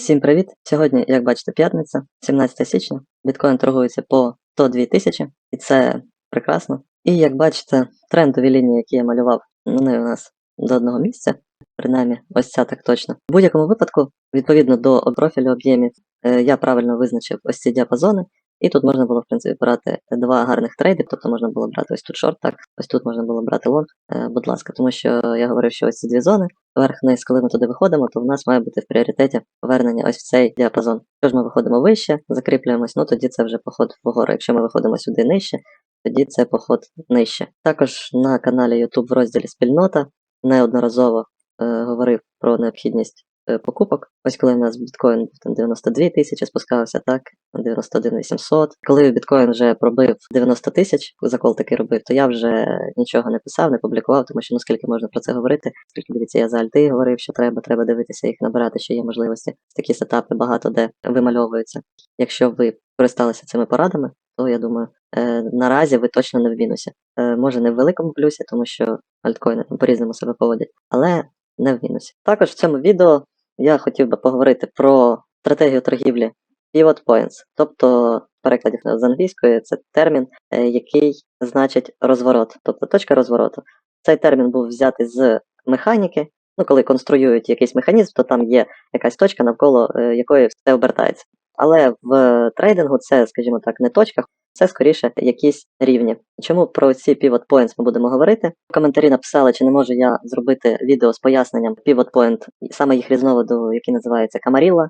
Всім привіт! Сьогодні, як бачите, п'ятниця, 17 січня. Біткоін торгується по 102 тисячі, і це прекрасно. І як бачите, трендові лінії, які я малював, вони у нас до одного місця, принаймні, ось ця так точно. В будь-якому випадку, відповідно до профілю об'ємів, е, я правильно визначив ось ці діапазони, і тут можна було, в принципі, брати два гарних трейди, тобто можна було брати ось тут шорт, так, ось тут можна було брати лонг, е, будь ласка, тому що я говорив, що ось ці дві зони, верх-низ, коли ми туди виходимо, то в нас має бути в пріоритеті повернення ось в цей діапазон. Якщо ж ми виходимо вище, закріплюємось, ну тоді це вже поход вгору. Якщо ми виходимо сюди нижче, тоді це поход нижче. Також на каналі YouTube в розділі Спільнота неодноразово е, говорив про необхідність покупок. Ось коли в нас біткоін був там 92 тисячі спускався, так, 91 800. Коли біткоін вже пробив 90 тисяч, закол такий робив, то я вже нічого не писав, не публікував, тому що ну скільки можна про це говорити, скільки дивіться, я за альти говорив, що треба, треба дивитися їх набирати, що є можливості. Такі сетапи багато де вимальовуються. Якщо ви користалися цими порадами, то я думаю, е, наразі ви точно не в мінусі. Е, може не в великому плюсі, тому що альткоїни там по-різному себе поводять, але не в мінусі. Також в цьому відео я хотів би поговорити про стратегію торгівлі Pivot Points, тобто в перекладі з англійської це термін, е, який значить розворот, тобто точка розвороту. Цей термін був взятий з механіки. Ну, коли конструюють якийсь механізм, то там є якась точка, навколо е, якої все обертається. Але в трейдингу це, скажімо так, не точка, це скоріше якісь рівні. Чому про ці pivot points ми будемо говорити? В коментарі написали, чи не можу я зробити відео з поясненням pivot point, саме їх різновиду, який називається Camarilla.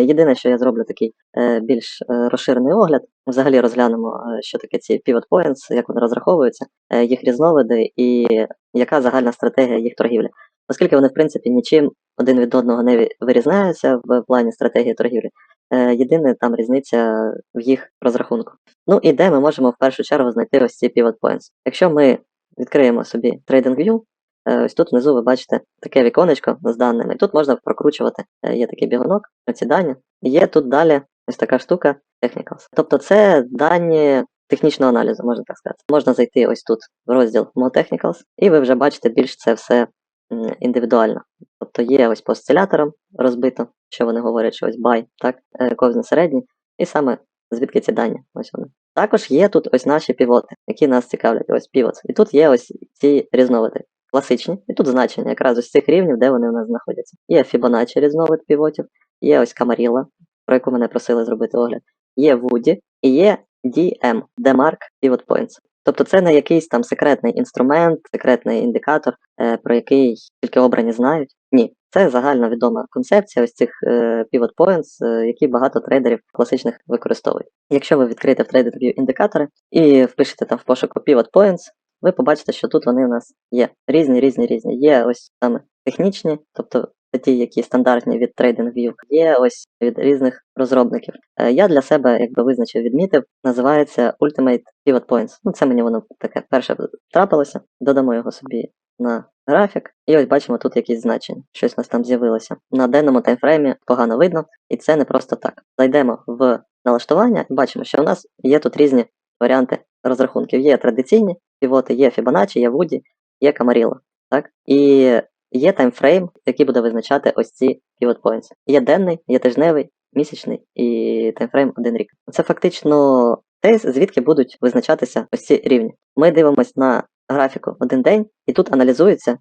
Єдине, що я зроблю такий е, більш е, розширений огляд. Взагалі розглянемо, е, що таке ці pivot points, як вони розраховуються, е, їх різновиди і яка загальна стратегія їх торгівлі. Оскільки вони, в принципі, нічим один від одного не вирізняються в плані стратегії торгівлі. Е, єдине там різниця в їх розрахунку. Ну і де ми можемо в першу чергу знайти ось ці pivot points. Якщо ми відкриємо собі TradingView, е, ось тут внизу ви бачите таке віконечко з даними. Тут можна прокручувати. Е, є такий бігунок, ці дані. Є тут далі ось така штука Technicals. Тобто це дані технічного аналізу, можна так сказати. Можна зайти ось тут в розділ More Technicals, і ви вже бачите більш це все індивідуально. Тобто є ось по осциляторам розбито, що вони говорять, що ось buy, так, е, ковзне середній, і саме звідки ці дані. Ось вони. Також є тут ось наші півоти, які нас цікавлять, ось півот. І тут є ось ці різновиди. Класичні, і тут значення якраз ось цих рівнів, де вони у нас знаходяться. Є Fibonacci різновид півотів, є ось Camarilla, про яку мене просили зробити огляд, є Woody і є DM, Demark Pivot Points. Тобто це не якийсь там секретний інструмент, секретний індикатор, е, про який тільки обрані знають. Ні, це загально відома концепція ось цих е, pivot points, е, які багато трейдерів класичних використовують. Якщо ви відкриєте в TradingView індикатори і впишете там в пошуку pivot points, ви побачите, що тут вони у нас є різні, різні, різні. Є ось саме технічні, тобто ті, які стандартні від TradingView, є ось від різних розробників. Е, я для себе якби визначив, відмітив, називається Ultimate Pivot Points. Ну, це мені воно таке перше трапилося. Додамо його собі на графік, і ось бачимо тут якісь значення. Щось у нас там з'явилося. На денному таймфреймі погано видно, і це не просто так. Зайдемо в налаштування і бачимо, що у нас є тут різні варіанти розрахунків. Є традиційні півоти, є Fibonacci, є Woody, є Camarilla. Так? І Є таймфрейм, який буде визначати ось ці pivot points. Є денний, є тижневий, місячний і таймфрейм один рік. Це фактично те, звідки будуть визначатися ось ці рівні. Ми дивимося на графіку один день, і тут аналізується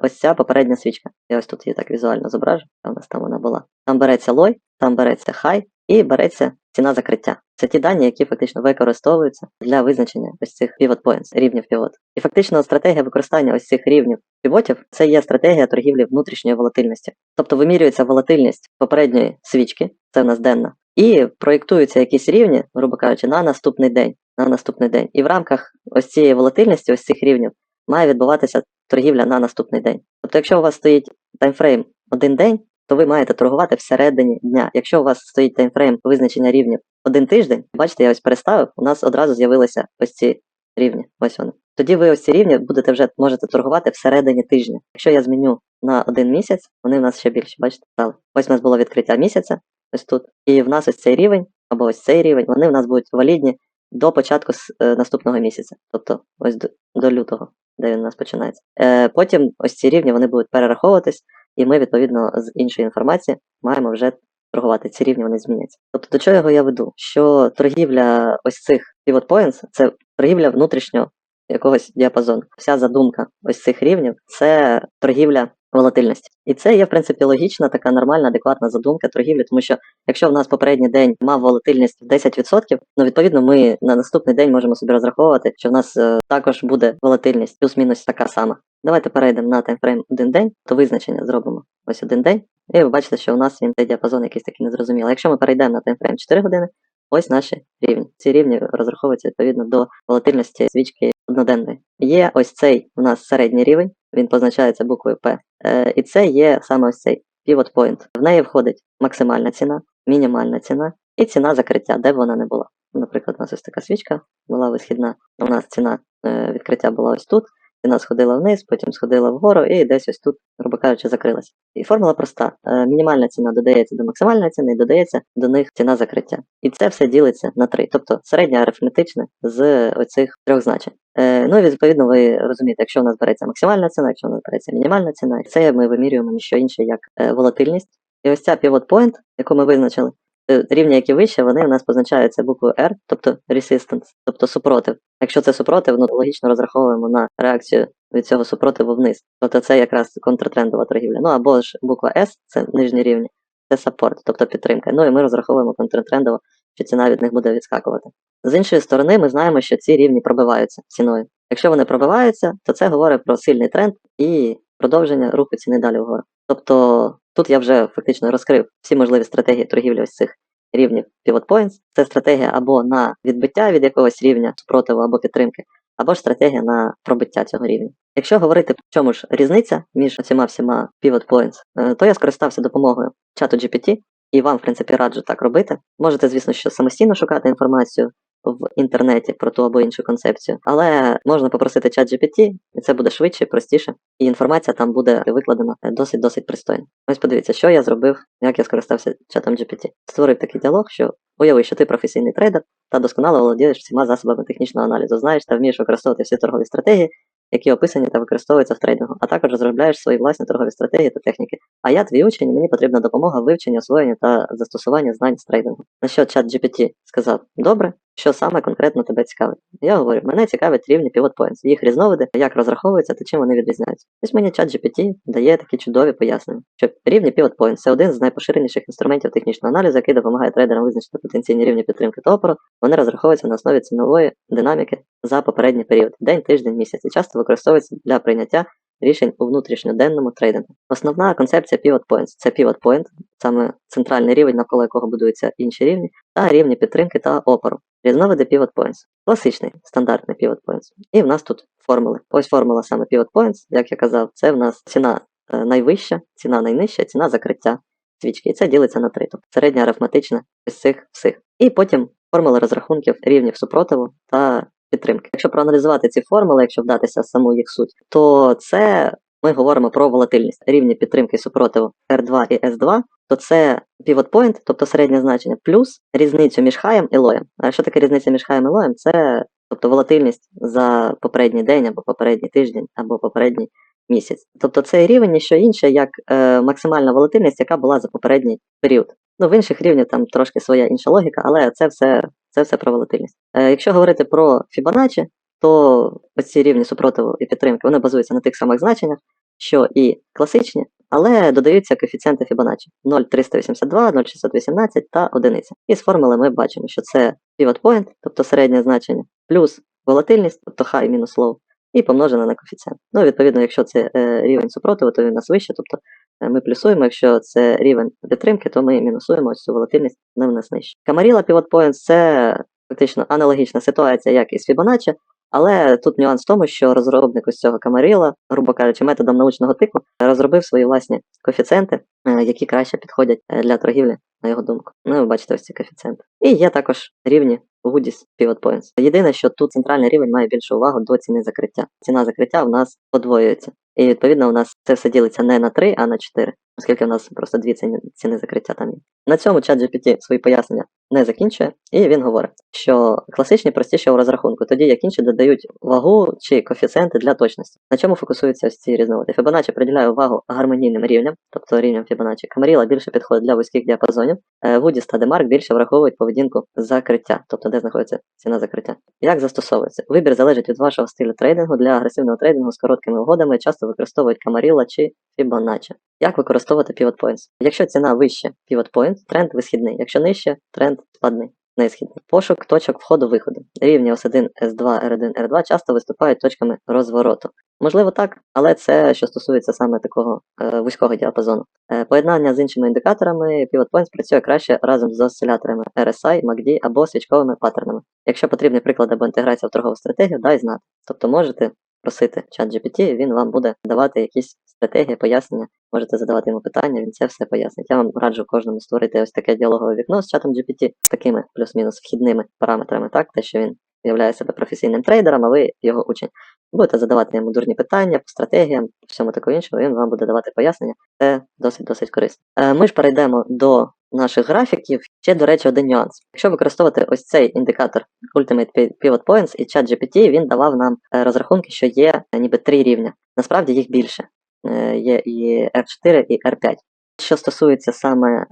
ось ця попередня свічка. Я ось тут її так візуально зображу, у нас там вона була. Там береться лой, там береться хай і береться ціна закриття. Це ті дані, які фактично використовуються для визначення ось цих pivot points, рівнів півот. І фактично стратегія використання ось цих рівнів півотів це є стратегія торгівлі внутрішньої волатильності. Тобто вимірюється волатильність попередньої свічки, це в нас денна, і проєктуються якісь рівні, грубо кажучи, на наступний день. На наступний день. І в рамках ось цієї волатильності, ось цих рівнів, має відбуватися торгівля на наступний день. Тобто, якщо у вас стоїть таймфрейм один день, то ви маєте торгувати всередині дня. Якщо у вас стоїть таймфрейм визначення рівнів один тиждень, бачите, я ось переставив, у нас одразу з'явилися ось ці рівні. Ось вони. Тоді ви ось ці рівні будете вже можете торгувати всередині тижня. Якщо я зміню на один місяць, вони в нас ще більше, бачите, стали. Ось у нас було відкриття місяця, ось тут. І в нас ось цей рівень, або ось цей рівень, вони в нас будуть валідні до початку е, наступного місяця. Тобто ось до, до лютого, де він у нас починається. Е, Потім ось ці рівні вони будуть перераховуватись, і ми, відповідно, з іншої інформації маємо вже торгувати, ці рівні вони зміняться. Тобто до чого я веду? Що торгівля ось цих pivot points – це торгівля внутрішнього якогось діапазону. Вся задумка ось цих рівнів це торгівля волатильності. І це є, в принципі, логічна, така нормальна, адекватна задумка торгівлі, тому що якщо в нас попередній день мав волатильність в 10%, ну відповідно ми на наступний день можемо собі розраховувати, що в нас е, також буде волатильність плюс-мінус така сама. Давайте перейдемо на таймфрейм один день, то визначення зробимо ось один день. І ви бачите, що у нас він цей діапазон якийсь такий незрозумілий. Якщо ми перейдемо на таймфрейм 4 години, ось наші рівні. Ці рівні розраховуються відповідно до волатильності свічки одноденної. Є ось цей у нас середній рівень, він позначається буквою P. Е, і це є саме ось цей pivot point. В неї входить максимальна ціна, мінімальна ціна і ціна закриття, де б вона не була. Наприклад, у нас ось така свічка була висхідна. У нас ціна е, відкриття була ось тут. Ціна сходила вниз, потім сходила вгору і десь ось тут, грубо кажучи, закрилася. І формула проста: Е, мінімальна ціна додається до максимальної ціни, і додається до них ціна закриття. І це все ділиться на три, тобто середня арифметичне з оцих трьох значень. Е, ну і відповідно ви розумієте, якщо у нас береться максимальна ціна, якщо у нас береться мінімальна ціна, це ми вимірюємо ніщо інше як е, волатильність. І ось ця pivot point, яку ми визначили, рівні, які вище, вони у нас позначаються буквою R, тобто resistance, тобто супротив. Якщо це супротив, ну логічно розраховуємо на реакцію від цього супротиву вниз. Тобто це якраз контртрендова торгівля. Ну або ж буква S, це нижні рівні, це support, тобто підтримка. Ну і ми розраховуємо контртрендово, що ціна від них буде відскакувати. З іншої сторони, ми знаємо, що ці рівні пробиваються ціною. Якщо вони пробиваються, то це говорить про сильний тренд і продовження руху ціни далі вгору. Тобто тут я вже фактично розкрив всі можливі стратегії торгівлі ось цих рівнів pivot points. Це стратегія або на відбиття від якогось рівня спротиву або підтримки, або ж стратегія на пробиття цього рівня. Якщо говорити, в чому ж різниця між цими всіма pivot points, е, то я скористався допомогою чату GPT, і вам, в принципі, раджу так робити. Можете, звісно, що самостійно шукати інформацію в інтернеті про ту або іншу концепцію, але можна попросити чат GPT, і це буде швидше, простіше, і інформація там буде викладена досить досить пристойно. Ось подивіться, що я зробив, як я скористався чатом GPT. Створив такий діалог, що уяви, що ти професійний трейдер та досконало володієш всіма засобами технічного аналізу, знаєш та вмієш використовувати всі торгові стратегії, які описані та використовуються в трейдингу, а також розробляєш свої власні торгові стратегії та техніки. А я твій учень, мені потрібна допомога в вивченні, освоєнні та застосуванні знань з трейдингу. На що чат GPT сказав: Добре, що саме конкретно тебе цікавить? Я говорю, мене цікавить рівні pivot points, їх різновиди, як розраховуються та чим вони відрізняються. Ось мені чат GPT дає такі чудові пояснення, що рівні pivot points – це один з найпоширеніших інструментів технічного аналізу, який допомагає трейдерам визначити потенційні рівні підтримки та опору. Вони розраховуються на основі цінової динаміки за попередній період день, тиждень, місяць і часто використовуються для прийняття рішень у внутрішньоденному трейдингу. Основна концепція pivot points – це pivot point, саме центральний рівень, навколо якого будуються інші рівні, та рівні підтримки та опору. Різновиди pivot points. Класичний стандартний pivot points. І в нас тут формули. Ось формула саме pivot points, як я казав, це в нас ціна е, найвища, ціна найнижча, ціна закриття свічки. І це ділиться на три. Тобто середня арифметична з цих всіх. І потім формули розрахунків рівнів супротиву та підтримки. Якщо проаналізувати ці формули, якщо вдатися саму їх суть, то це ми говоримо про волатильність рівні підтримки супротиву R2 і S2, то це pivot point, тобто середнє значення, плюс різницю між хаєм і лоєм. А що таке різниця між хаєм і лоєм? Це тобто волатильність за попередній день або попередній тиждень, або попередній місяць. Тобто цей рівень не що інше, як е, максимальна волатильність, яка була за попередній період. Ну, в інших рівнях там трошки своя інша логіка, але це все, це все про волатильність. Е, якщо говорити про Fibonacci, то ці рівні супротиву і підтримки вони базуються на тих самих значеннях, що і класичні, але додаються коефіцієнти Fibonacci 0,382, 0,618 та одиниця. І з формули ми бачимо, що це pivot point, тобто середнє значення, плюс волатильність, тобто high мінус low, і помножена на коефіцієнт. Ну, відповідно, якщо це е, рівень супротиву, то він у нас вище, тобто ми плюсуємо, якщо це рівень підтримки, то ми мінусуємо ось цю волатильність, в нас. Камаріла Pivot Points – це фактично аналогічна ситуація, як і з Fibonacci, але тут нюанс в тому, що розробник ось цього камаріла, грубо кажучи, методом научного типу, розробив свої власні коефіцієнти, е, які краще підходять е, для торгівлі, на його думку. Ну, ви бачите ось ці коефіцієнти. І є також рівні Goodies Pivot Points. Єдине, що тут центральний рівень має більшу увагу до ціни закриття. Ціна закриття в нас подвоюється. І відповідно у нас це все ділиться не на 3, а на 4, оскільки у нас просто дві ціни, ціни закриття там є. На цьому чат GPT свої пояснення не закінчує, і він говорить, що класичні простіше у розрахунку, тоді як інші додають вагу чи коефіцієнти для точності. На чому фокусуються ось ці різновиди? Fibonacci приділяє увагу гармонійним рівням, тобто рівням Fibonacci. Камаріла більше підходить для вузьких діапазонів. Е, Вудіс та Демарк більше враховують поведінку закриття, тобто де знаходиться ціна закриття. Як застосовується? Вибір залежить від вашого стилю трейдингу. Для агресивного трейдингу з короткими угодами часто використовують Камаріла чи Fibonacci. Як використовувати pivot points? Якщо ціна вище pivot point, тренд висхідний. Якщо нижче, тренд складний. Несхідний. Пошук точок входу-виходу. Рівні S1, S2, R1, R2 часто виступають точками розвороту. Можливо так, але це що стосується саме такого е, вузького діапазону. Е, поєднання з іншими індикаторами Pivot Points працює краще разом з осциляторами RSI, MACD або свічковими паттернами. Якщо потрібний приклад або інтеграція в торгову стратегію, дай знати. Тобто можете просити чат GPT, він вам буде давати якісь стратегії, пояснення, можете задавати йому питання, він це все пояснить. Я вам раджу кожному створити ось таке діалогове вікно з чатом GPT з такими плюс-мінус вхідними параметрами, так, те, що він являє себе професійним трейдером, а ви його учень. Будете задавати йому дурні питання по стратегіям, всьому такому іншому, він вам буде давати пояснення. Це досить-досить корисно. Е, Ми ж перейдемо до наших графіків. Ще, до речі, один нюанс. Якщо використовувати ось цей індикатор Ultimate Pivot Points і ChatGPT, він давав нам е, розрахунки, що є е, ніби три рівня. Насправді їх більше. Е, Є і R4, і R5. Що стосується саме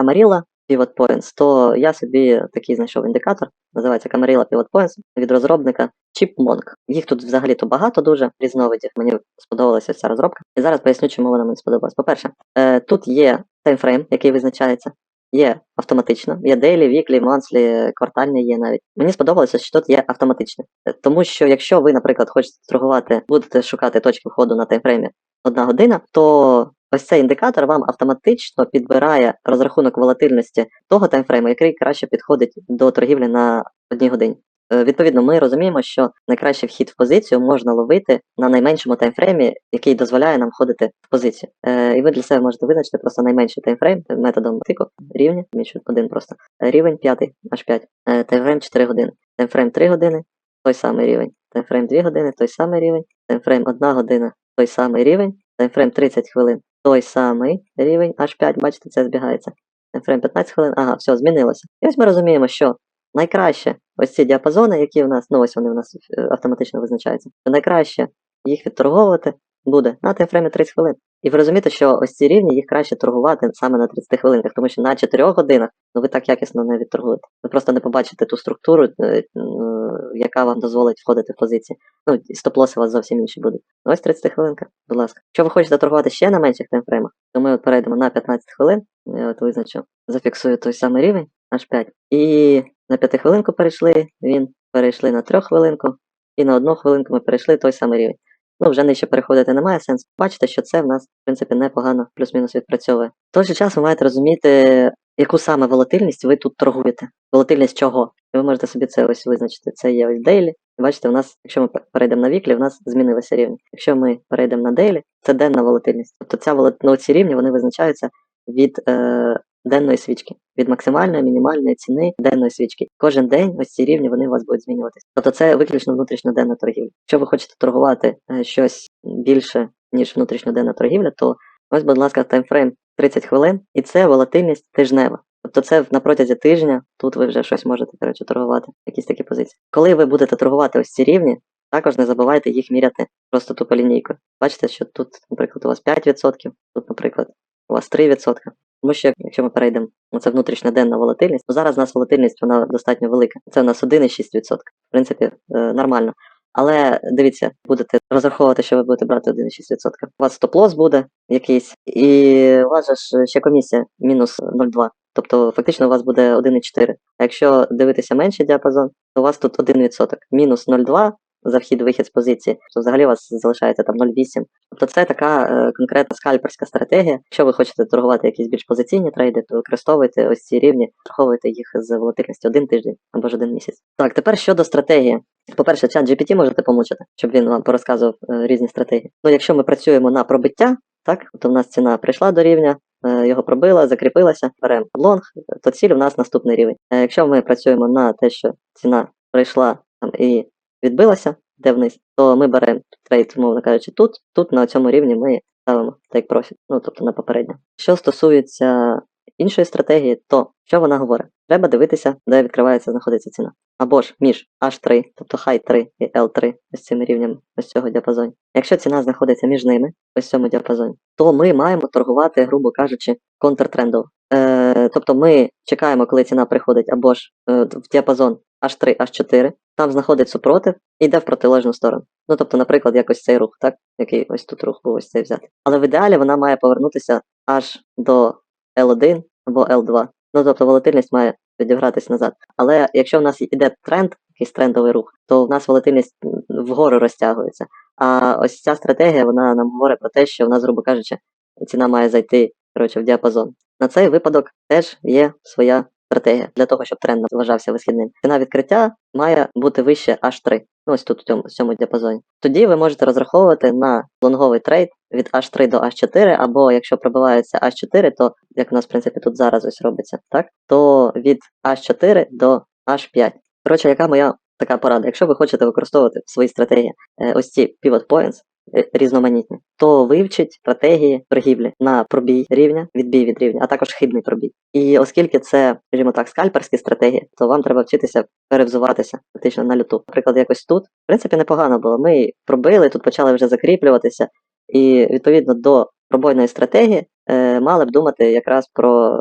Camarilla Pivot Points, то я собі такий знайшов індикатор, називається Camarilla Pivot Points від розробника Chipmunk. Їх тут взагалі-то багато дуже різновидів. Мені сподобалася ця розробка. І зараз поясню, чому вона мені сподобалась. По-перше, тут є таймфрейм, який визначається. Є автоматично, є daily, weekly, monthly, квартальний є навіть. Мені сподобалося, що тут є автоматичне. Е, Тому що якщо ви, наприклад, хочете торгувати, будете шукати точки входу на таймфреймі одна година, то ось цей індикатор вам автоматично підбирає розрахунок волатильності того таймфрейму, який краще підходить до торгівлі на одній годині. Е, Відповідно, ми розуміємо, що найкращий вхід в позицію можна ловити на найменшому таймфреймі, який дозволяє нам входити в позицію. Е, і ви для себе можете визначити просто найменший таймфрейм методом тику, рівні, між один просто. Е, Рівень 5, аж 5, е, таймфрейм 4 години, таймфрейм 3 години, той самий рівень, таймфрейм 2 години, той самий рівень, таймфрейм 1 година, той самий рівень, таймфрейм 30 хвилин, той самий рівень, аж 5, бачите, це збігається. Таймфрейм 15 хвилин, ага, все, змінилося. І ось ми розуміємо, що найкраще ось ці діапазони, які в нас, ну ось вони в нас е, автоматично визначаються, то найкраще їх відторговувати буде на таймфреймі 30 хвилин. І ви розумієте, що ось ці рівні їх краще торгувати саме на 30 хвилинках, тому що на 4 годинах ну, ви так якісно не відторгуєте. Ви просто не побачите ту структуру, е, яка вам дозволить входити в позиції. Ну, і стоп-лоси у вас зовсім інші будуть. Ось 30 хвилинка, будь ласка. Якщо ви хочете торгувати ще на менших таймфреймах, то ми от перейдемо на 15 хвилин. Я от визначу, зафіксую той самий рівень, аж 5. І на 5 хвилинку перейшли, він перейшли на 3 хвилинку, і на одну хвилинку ми перейшли той самий рівень. Ну, вже нижче переходити немає сенсу. Бачите, що це в нас, в принципі, непогано плюс-мінус відпрацьовує. В той же час ви маєте розуміти, яку саме волатильність ви тут торгуєте. Волатильність чого? І ви можете собі це ось визначити. Це є ось дейлі. Бачите, у нас, якщо ми перейдемо на віклі, у нас змінилися рівні. Якщо ми перейдемо на дейлі, це денна волатильність. Тобто ця волат... ну, ці рівні вони визначаються від е... денної свічки, від максимальної, мінімальної ціни денної свічки. Кожен день ось ці рівні вони у вас будуть змінюватися. Тобто це виключно внутрішньоденна торгівля. Якщо ви хочете торгувати е, щось більше, ніж внутрішньоденна торгівля, то ось, будь ласка, таймфрейм 30 хвилин, і це волатильність тижнева. Тобто це на протязі тижня, тут ви вже щось можете коротше, торгувати, якісь такі позиції. Коли ви будете торгувати ось ці рівні, також не забувайте їх міряти просто тупо лінійкою. Бачите, що тут, наприклад, у вас 5%, тут, наприклад, у вас 3%. Тому що якщо ми перейдемо, ну це внутрішня денна волатильність, то зараз у нас волатильність вона достатньо велика. Це у нас 1,6%. В принципі, е, нормально. Але дивіться, будете розраховувати, що ви будете брати 1,6%. У вас стоп-лос буде якийсь, і у вас же ж ще комісія мінус 0,2. Тобто фактично у вас буде 1,4. А якщо дивитися менший діапазон, то у вас тут 1%. Мінус 0,2 за вхід-вихід з позиції, то взагалі у вас залишається там 0,8. Тобто це така е, конкретна скальперська стратегія. Якщо ви хочете торгувати якісь більш позиційні трейди, то використовуйте ось ці рівні, враховуйте їх з волатильністю один тиждень або ж один місяць. Так, тепер щодо стратегії. По-перше, чат GPT можете помучити, щоб він вам порозказував е, різні стратегії. Ну, якщо ми працюємо на пробиття, так, то в нас ціна прийшла до рівня, е, його пробила, закріпилася, беремо лонг, то ціль у нас наступний рівень. Е, Якщо ми працюємо на те, що ціна прийшла там, і відбилася, де вниз, то ми беремо трейд, умовно кажучи, тут, тут на цьому рівні ми ставимо take profit, ну тобто на попереднє. Що стосується іншої стратегії, то що вона говорить? Треба дивитися, де відкривається, знаходиться ціна. Або ж між H3, тобто High 3 і L3, ось цими рівнями ось цього діапазону. Якщо ціна знаходиться між ними, ось цьому діапазоні, то ми маємо торгувати, грубо кажучи, контртрендово. Е, тобто ми чекаємо, коли ціна приходить або ж е, в діапазон H3, H4, там знаходить супротив і йде в протилежну сторону. Ну тобто, наприклад, якось цей рух, так? Який ось тут рух був ось цей взяти. Але в ідеалі вона має повернутися аж до L1 або L2. Ну тобто волатильність має відігратись назад. Але якщо в нас іде тренд, якийсь трендовий рух, то в нас волатильність вгору розтягується. А ось ця стратегія вона нам говорить про те, що в нас, грубо кажучи, ціна має зайти коротше, в діапазон. На цей випадок теж є своя стратегія для того, щоб тренд вважався висхідним. Ціна відкриття має бути вище H3, ну ось тут в цьому, в цьому діапазоні. Тоді ви можете розраховувати на лонговий трейд від H3 до H4, або якщо пробивається H4, то як у нас в принципі тут зараз ось робиться, так то від H4 до H5. Коротше, яка моя така порада? Якщо ви хочете використовувати в своїй стратегії е, ось ці pivot points, різноманітні, то вивчіть стратегії торгівлі на пробій рівня, відбій від рівня, а також хибний пробій. І оскільки це, скажімо так, скальперські стратегії, то вам треба вчитися перевзуватися фактично на люту. Наприклад, якось тут, в принципі, непогано було. Ми пробили, тут почали вже закріплюватися, і відповідно до пробойної стратегії е, мали б думати якраз про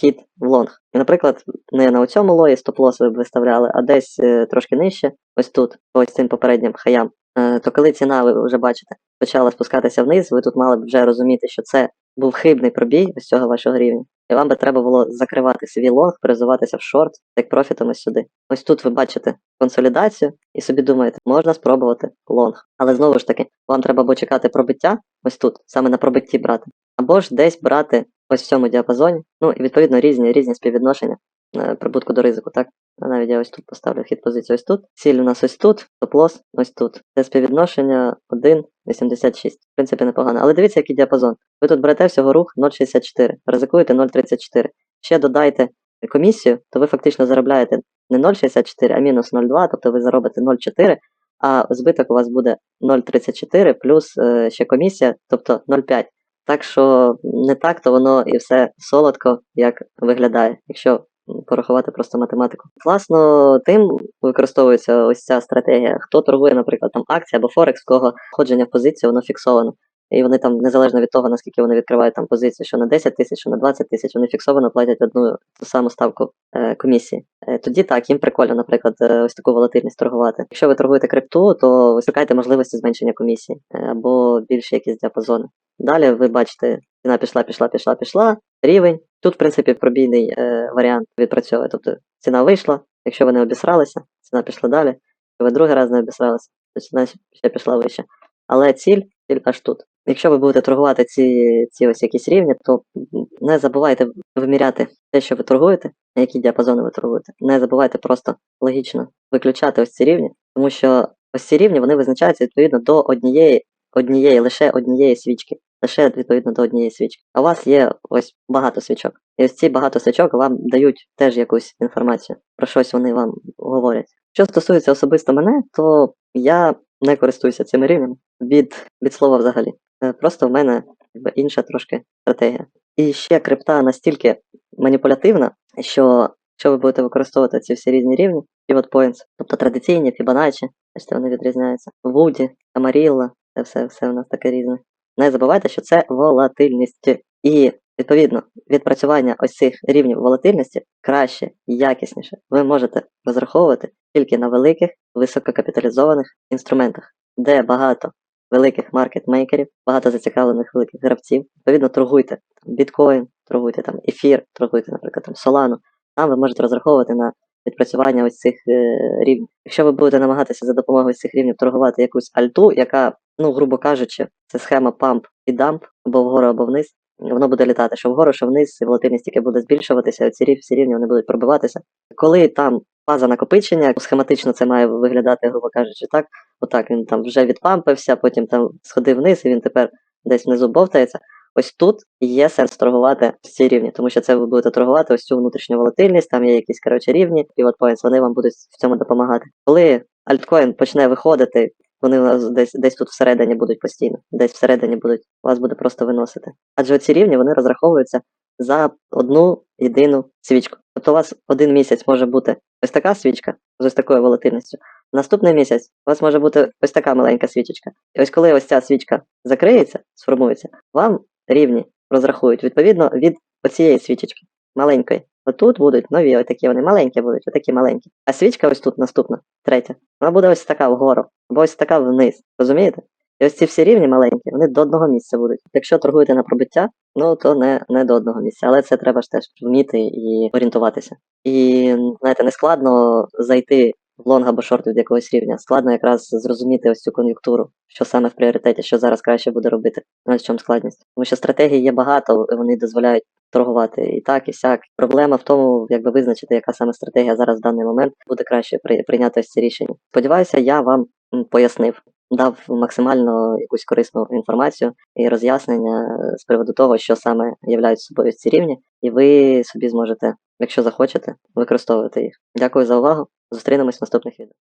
хід в лонг. І, наприклад, не на цьому лої стоп-лосс ви б виставляли, а десь е, трошки нижче, ось тут, ось цим попереднім хаям. Е, то коли ціна, ви вже бачите, почала спускатися вниз, ви тут мали б вже розуміти, що це був хибний пробій ось цього вашого рівня. І вам би треба було закривати свій лонг, перезуватися в шорт, як профітом ось сюди. Ось тут ви бачите консолідацію і собі думаєте, можна спробувати лонг. Але знову ж таки, вам треба або чекати пробиття, ось тут, саме на пробитті брати, або ж десь брати ось в цьому діапазоні. Ну і відповідно різні різні співвідношення прибутку до ризику, так? Навіть я ось тут поставлю хід позицію ось тут. Ціль у нас ось тут, стоп-лосс ось тут. Це співвідношення 1,86. В принципі, непогано. Але дивіться, який діапазон. Ви тут берете всього рух 0,64, ризикуєте 0,34. Ще додайте комісію, то ви фактично заробляєте не 0,64, а мінус 0,2, тобто ви заробите 0,4, а збиток у вас буде 0,34 плюс е, ще комісія, тобто 0,5. Так що не так, то воно і все солодко, як виглядає, якщо порахувати просто математику. Класно тим використовується ось ця стратегія. Хто торгує, наприклад, там акція або Форекс, в кого входження в позицію, воно фіксовано. І вони там, незалежно від того, наскільки вони відкривають там позицію, що на 10 тисяч, що на 20 тисяч, вони фіксовано платять одну ту саму ставку е, комісії. Е, тоді так, їм прикольно, наприклад, е, ось таку волатильність торгувати. Якщо ви торгуєте крипту, то ви шукаєте можливості зменшення комісії е, або більше якісь діапазони. Далі ви бачите, ціна пішла, пішла, пішла, пішла, рівень. Тут, в принципі, пробійний е, варіант відпрацьовує. Тобто ціна вийшла, якщо ви не обісралися, ціна пішла далі. Якщо ви другий раз не обісралися, то ціна ще пішла вище. Але ціль, ціль аж тут. Якщо ви будете торгувати ці, ці ось якісь рівні, то не забувайте виміряти те, що ви торгуєте, які діапазони ви торгуєте. Не забувайте просто логічно виключати ось ці рівні, тому що ось ці рівні вони визначаються відповідно до однієї, однієї, лише однієї свічки. Лише відповідно до однієї свічки. А у вас є ось багато свічок. І ось ці багато свічок вам дають теж якусь інформацію. Про щось вони вам говорять. Що стосується особисто мене, то я не користуюся цими рівнями від, від слова взагалі. Е, Просто в мене інша трошки стратегія. І ще крипта настільки маніпулятивна, що якщо ви будете використовувати ці всі різні рівні, pivot points, тобто традиційні, Fibonacci, бачите, вони відрізняються, Woody, Amarillo, це все, все у нас таке різне. Не забувайте, що це волатильність. І відповідно відпрацювання ось цих рівнів волатильності краще, якісніше ви можете розраховувати тільки на великих, висококапіталізованих інструментах, де багато великих маркетмейкерів, багато зацікавлених великих гравців. Відповідно, торгуйте біткоін, торгуйте там ефір, торгуйте, наприклад, там Solana. Там ви можете розраховувати на відпрацювання ось цих е, рівнів. Якщо ви будете намагатися за допомогою цих рівнів торгувати якусь альту, яка, ну, грубо кажучи, це схема памп і дамп, або вгору, або вниз, воно буде літати, що вгору, що вниз, і волатильність тільки буде збільшуватися, ці всі рівні вони будуть пробиватися. Коли там фаза накопичення, схематично це має виглядати, грубо кажучи, так. Отак він там вже відпампився, потім там сходив вниз, і він тепер десь внизу бовтається. Ось тут є сенс торгувати ці рівні, тому що це ви будете торгувати ось цю внутрішню волатильність, там є якісь коротше рівні, pivot points, вони вам будуть в цьому допомагати. Коли альткоін почне виходити, вони у вас десь десь тут всередині будуть постійно, десь всередині будуть, вас буде просто виносити. Адже ці рівні вони розраховуються за одну єдину свічку. Тобто у вас один місяць може бути ось така свічка з ось такою волатильністю. Наступний місяць у вас може бути ось така маленька свічечка. І ось коли ось ця свічка закриється, сформується, вам рівні розрахують відповідно від оцієї свічечки маленької. Отут будуть нові, отакі вони маленькі будуть, отакі маленькі. А свічка ось тут наступна, третя, вона буде ось така вгору, або ось така вниз. Розумієте? І ось ці всі рівні маленькі, вони до одного місця будуть. Якщо торгуєте на пробиття, ну то не, не до одного місця, але це треба ж теж вміти і орієнтуватися. І знаєте, не складно зайти лонг або шорт від якогось рівня. Складно якраз зрозуміти ось цю кон'юнктуру, що саме в пріоритеті, що зараз краще буде робити. на чому складність. Тому що стратегій є багато, вони дозволяють торгувати і так, і сяк. Проблема в тому, якби визначити, яка саме стратегія зараз в даний момент буде краще прийняти ось ці рішення. Сподіваюся, я вам пояснив. Дав максимально якусь корисну інформацію і роз'яснення з приводу того, що саме являють собою ці рівні, і ви собі зможете, якщо захочете, використовувати їх. Дякую за увагу. Зустрінемось в наступних відео.